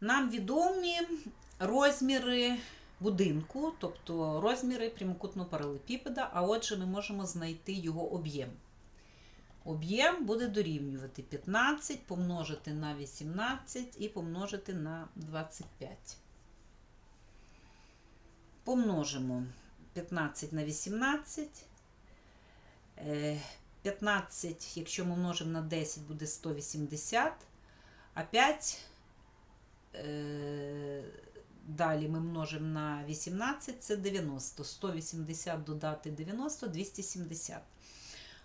Нам відомі розміри будинку, тобто розміри прямокутного паралепіпеда, а отже, ми можемо знайти його об'єм. Об'єм буде дорівнювати 15 помножити на 18 і помножити на 25. Помножимо 15 на 18. Е, 15, якщо ми множимо на 10, буде 180, а 5 е, далі ми множимо на 18, це 90. 180 додати 90, 270.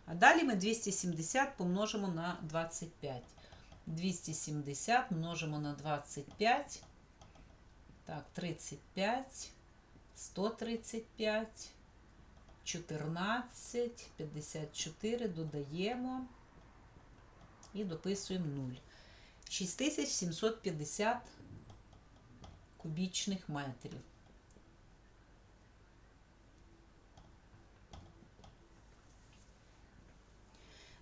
А далі ми 270 помножимо на 25. 270 множимо на 25. Так, 35, 135, 14, 54 додаємо і дописуємо 0. 6750 кубічних метрів.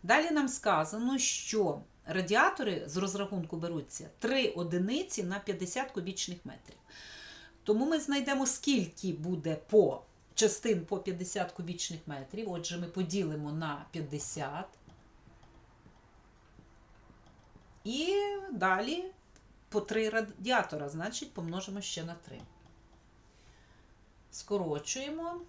Далі нам сказано, що радіатори з розрахунку беруться 3 одиниці на 50 кубічних метрів. Тому ми знайдемо, скільки буде по частин по 50 кубічних метрів. Отже, ми поділимо на 50. І далі по 3 радіатора, значить, помножимо ще на 3. Скорочуємо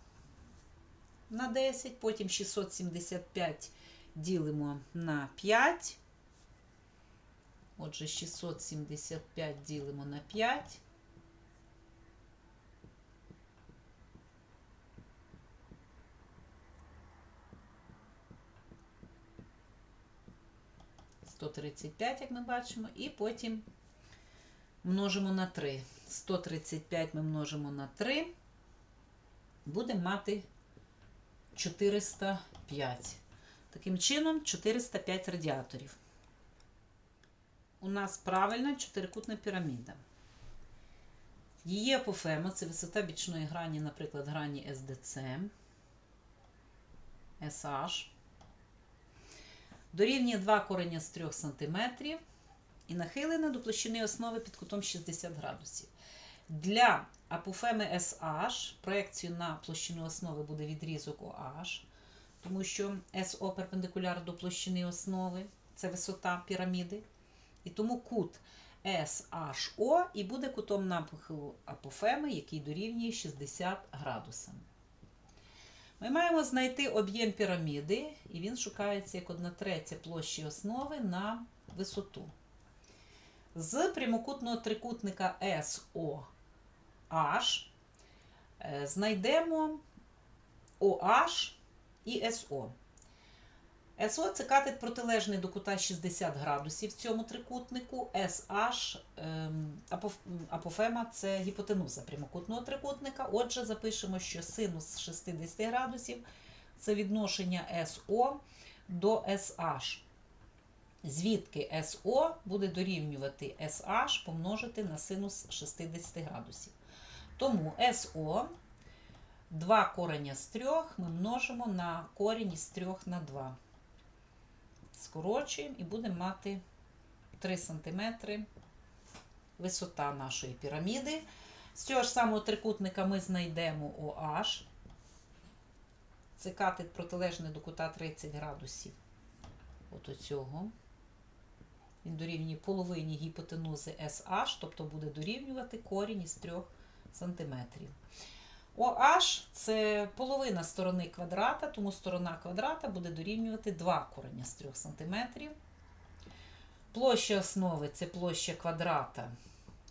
на 10, потім 675 ділимо на 5. Отже, 675 ділимо на 5. Сто тридцять п'ять, як ми бачимо, і потім множимо на 3. 135 ми множимо на 3. Будемо мати 405. Таким чином, 405 радіаторів. У нас правильна чотирикутна піраміда. Її апофема це висота бічної грані, наприклад, грані SDC, SH. Дорівнює 2 корення з 3 см і нахилена до площини основи під кутом 60 градусів. Для апофеми SH проекцію на площину основи буде відрізок OH тому що СО перпендикуляр до площини основи, це висота піраміди. І тому кут SHO і буде кутом напуху апофеми, який дорівнює 60 градусам. Ми маємо знайти об'єм піраміди, і він шукається як 1 третя площі основи на висоту. З прямокутного трикутника SOH е, знайдемо OH і СО. СО це катет протилежний до кута 60 градусів в цьому трикутнику. SH ем, апофема це гіпотенуза прямокутного трикутника. Отже, запишемо, що синус 60 градусів це відношення СО до SH. Звідки СО буде дорівнювати SH помножити на синус 60 градусів. Тому СО 2 корення з 3 ми множимо на корінь із 3 на 2. Скорочуємо і будемо мати 3 см висота нашої піраміди. З цього ж самого трикутника ми знайдемо OH. Це катет протилежний до кута 30 градусів. От оцього. Він дорівнює половині гіпотенузи SH, тобто буде дорівнювати корінь із 3 см. OH це половина сторони квадрата, тому сторона квадрата буде дорівнювати 2 корення з 3 см. Площа основи це площа квадрата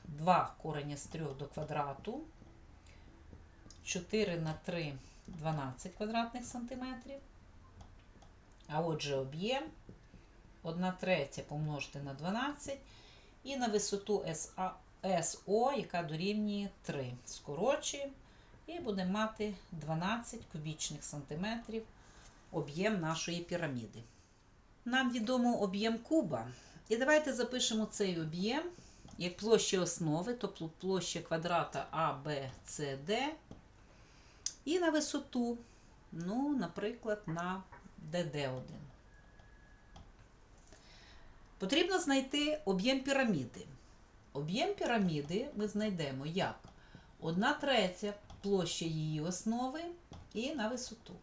2 корення з 3 до квадрату. 4 на 3 12 квадратних сантиметрів. А отже, об'єм 1 третя помножити на 12 і на висоту СО, яка дорівнює 3. Скорочуємо. І будемо мати 12 кубічних сантиметрів об'єм нашої піраміди. Нам відомо об'єм куба. І давайте запишемо цей об'єм як площа основи, тобто площа квадрата А, Б, С, Д. І на висоту, ну, наприклад, на ДД1. Потрібно знайти об'єм піраміди. об'єм піраміди ми знайдемо як 1 третя площа її основи і на висоту.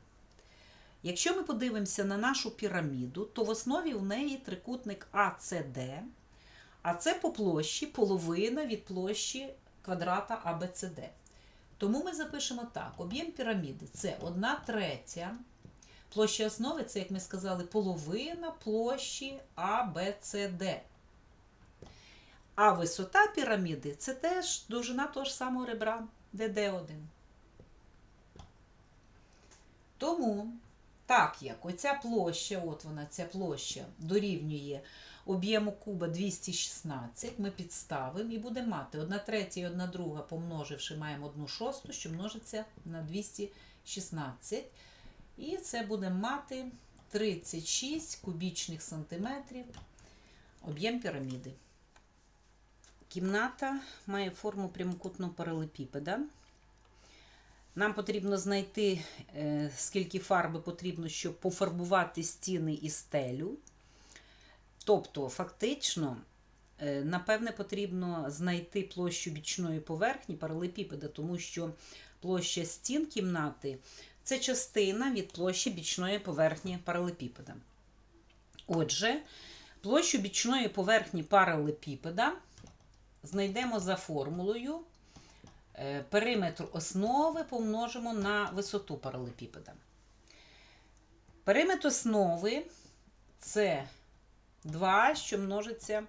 Якщо ми подивимося на нашу піраміду, то в основі в неї трикутник ACD, а це по площі половина від площі квадрата ABCD. Тому ми запишемо так: об'єм піраміди це 1 третя. Площа основи це, як ми сказали, половина площі ABCD. А висота піраміди це теж довжина того ж самого ребра ДД1. Тому, так як оця площа, от вона, ця площа дорівнює об'єму куба 216, ми підставимо і будемо мати 1 третя і 1 друга, помноживши, маємо 1 шосту, що множиться на 216. І це будемо мати 36 кубічних сантиметрів об'єм піраміди. Кімната має форму прямокутного паралепіпеда. Нам потрібно знайти, е, скільки фарби потрібно, щоб пофарбувати стіни і стелю. Тобто, фактично, е, напевне, потрібно знайти площу бічної поверхні паралепіпеда, тому що площа стін кімнати це частина від площі бічної поверхні паралепіпеда. Отже, площу бічної поверхні паралепіпеда знайдемо за формулою. Е, Периметр основи помножимо на висоту паралепіпеда. Периметр основи це 2, що множиться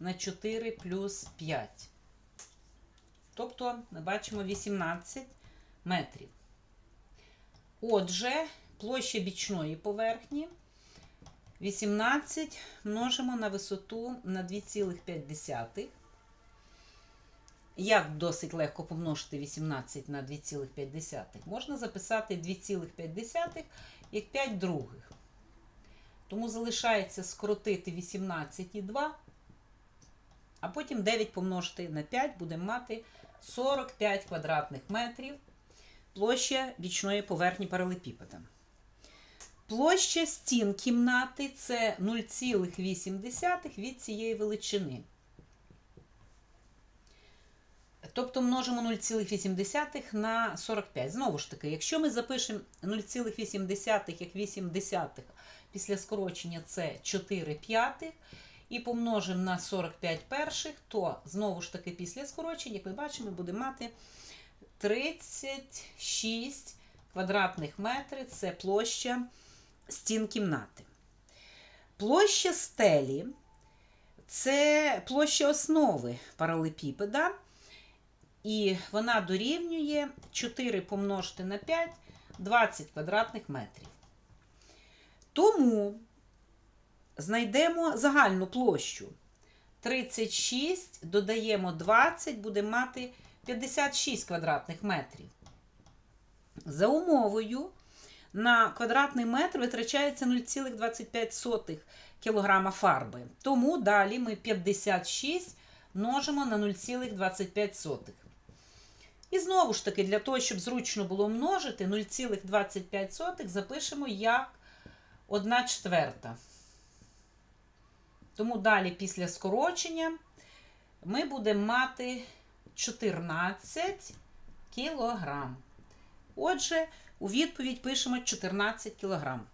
на 4 плюс 5. Тобто, ми бачимо 18 метрів. Отже, площа бічної поверхні 18 множимо на висоту на 2,5. Як досить легко помножити 18 на 2,5? Можна записати 2,5 як 5 других. Тому залишається скоротити 18 і 2, а потім 9 помножити на 5, будемо мати 45 квадратних метрів площа бічної поверхні паралепіпеда. Площа стін кімнати це 0,8 від цієї величини. Тобто множимо 0,8 на 45. Знову ж таки, якщо ми запишемо 0,8 як 8 десятих, після скорочення це 4 п'ятих, і помножимо на 45 перших, то знову ж таки після скорочення, як ми бачимо, будемо мати 36 квадратних метрів це площа стін кімнати. Площа стелі це площа основи паралепіпеда. І вона дорівнює 4 помножити на 5 20 квадратних метрів. Тому знайдемо загальну площу. 36 додаємо 20, будемо мати 56 квадратних метрів. За умовою, на квадратний метр витрачається 0,25 кг фарби. Тому далі ми 56 множимо на 0,25. І знову ж таки, для того, щоб зручно було множити, 0,25 запишемо як 1 четверта. Тому далі, після скорочення, ми будемо мати 14 кілограм. Отже, у відповідь пишемо 14 кілограм.